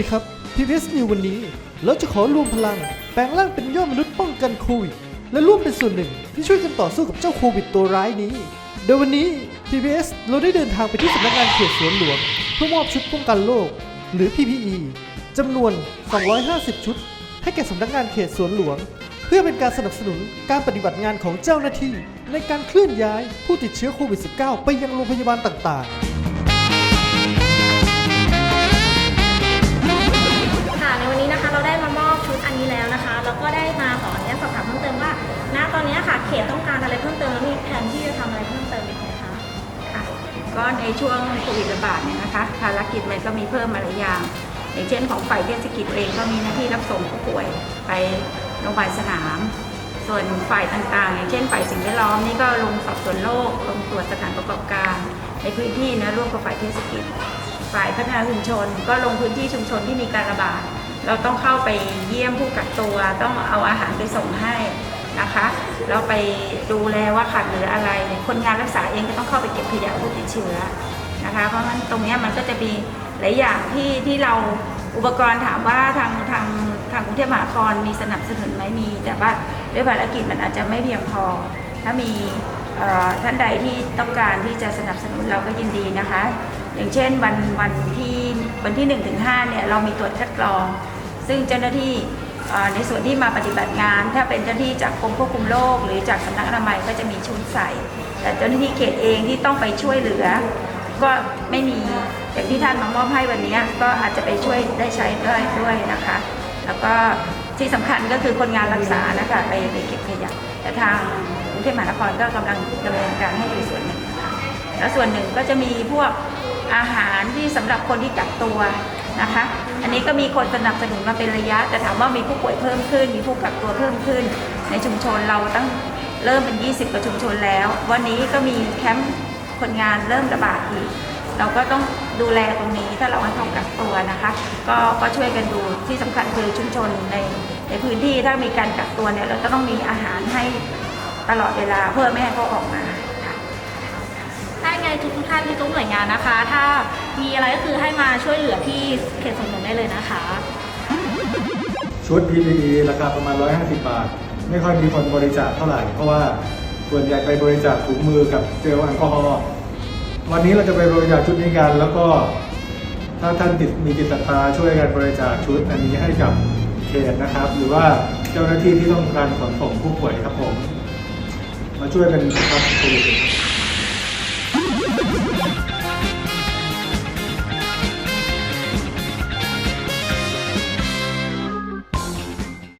ดีครับ PBS New วันนี้ เราจะขอรวมพลัง แปลงร่างเป็นยอดมนุษย์ป้องกันโควิด และร่วมเป็นส่วนหนึ่งที่ช่วยกันต่อสู้กับเจ้าโควิดตัวร้ายนี้ โดยวันนี้ PBS เราได้เดินทางไปที่สำนักงานเขตสวนหลวงเพื่อมอบชุดป้องกันโรคหรือ PPE จำนวน 250 ชุด ให้แก่สำนักงานเขตสวนหลวง เพื่อเป็นการสนับสนุนการปฏิบัติงานของเจ้าหน้าที่ ในการเคลื่อนย้ายผู้ติดเชื้อโควิด -19 ไปยังโรงพยาบาลต่างๆ แล้วก็ได้มาขออนุญาตสอบถามเพิ่มเติมว่า ณ ตอนนี้ค่ะ เขตต้องการอะไรเพิ่มเติมแล้วมีแผนที่จะทำอะไรเพิ่มเติมอีกไหมคะ ค่ะก็ในช่วงโควิดระบาดเนี่ยนะคะ ภารกิจมันก็มีเพิ่มมาหลายอย่าง อย่างเช่นของฝ่ายเทศกิจเองก็มีหน้าที่รับส่งผู้ป่วยไปโรงพยาบาลสนาม ส่วนฝ่ายต่างๆ อย่างเช่น ฝ่ายสิ่งแวดล้อมนี่ก็ลงสอบสวนโรคลงตรวจสถานประกอบการ ในพื้นที่นะร่วมกับฝ่ายเทศกิจ ฝ่ายพัฒนาชุมชน ก็ลงพื้นที่ชุมชนที่มีการระบาด เราต้องเข้าไปเยี่ยมผู้กักตัว ต้องเอาอาหารไปส่งให้นะคะ เราไปดูแลว่าขาดเหลืออะไรคนงานรักษาเองก็ต้องเข้าไปเก็บขยะผู้ติดเชื้อนะคะ เพราะฉะนั้นตรงนี้มันก็จะมีหลายอย่างที่ที่เราอุปกรณ์ถามว่าทางทางทางกรุงเทพมหานครมีสนับสนุนไหมมี แต่ว่าด้วยภารกิจมันอาจจะไม่เพียงพอ ถ้ามีท่านใดที่ต้องการที่จะสนับสนุนเราก็ยินดีนะคะ อย่างเช่นวันวันที่ วันที่1ถึง5เนี่ยเรามีตรวจคัดกรอง ซึ่งเจ้าหน้าที่ในส่วนที่มาปฏิบัติงาน ถ้าเป็นเจ้าหน้าที่จากกรมควบคุมโรคหรือจากสำนักอนามัยก็จะมีชุดใส่ แต่เจ้าหน้าที่เขตเองที่ต้องไปช่วยเหลือ ก็ไม่มีอย่างที่ท่านมามอบให้วันนี้ก็อาจจะไปช่วยได้ใช้ด้วยด้วยนะคะ แล้วก็ที่สำคัญก็คือคนงานรักษานะคะไปไปเก็บขยะแต่ทางกรุงเทพมหานครก็กำลังดำเนินการให้อยู่ส่วนหนึ่งแล้วส่วนหนึ่งก็จะมีพวก อาหารที่สำหรับคนที่กักตัวนะคะ อันนี้ก็มีคนสนับสนุนมาเป็นระยะ แต่ถามว่ามีผู้ป่วยเพิ่มขึ้น มีผู้กักตัวเพิ่มขึ้น ในชุมชนเราตั้งเริ่มเป็น 20กว่าชุมชนแล้ว วันนี้ก็มีแคมป์คนงานเริ่มระบาดอีก เราก็ต้องดูแลตรงนี้ถ้าเราให้เขากักตัวนะคะ ก็ก็ช่วยกันดูที่สำคัญคือชุมชนในในพื้นที่ถ้ามีการกักตัวเนี่ยเราจะต้องมีอาหารให้ตลอดเวลาเพื่อไม่ให้เขาออกมา ค่ะถ้ายังไงทุกท่านที่ทุกหน่วยงานนะคะ ถ้ามีอะไรก็คือให้มาช่วยเหลือที่เขตสวนหลวงได้เลยนะคะ ชุด PPE ราคาประมาณ 150 บาท ไม่ค่อยมีคนบริจาคเท่าไหร่ เพราะว่าส่วนใหญ่ไปบริจาคถุงมือกับเจลแอลกอฮอล์วันนี้เราจะไปบริจาคชุดนี้กันแล้วก็ ถ้าท่านติดมีจิตศรัทธาช่วยกันบริจาคชุดอันนี้ให้กับเขตนะครับ หรือว่าเจ้าหน้าที่ที่ต้องการขนส่งผู้ป่วยครับผม มาช่วยกันครับควิด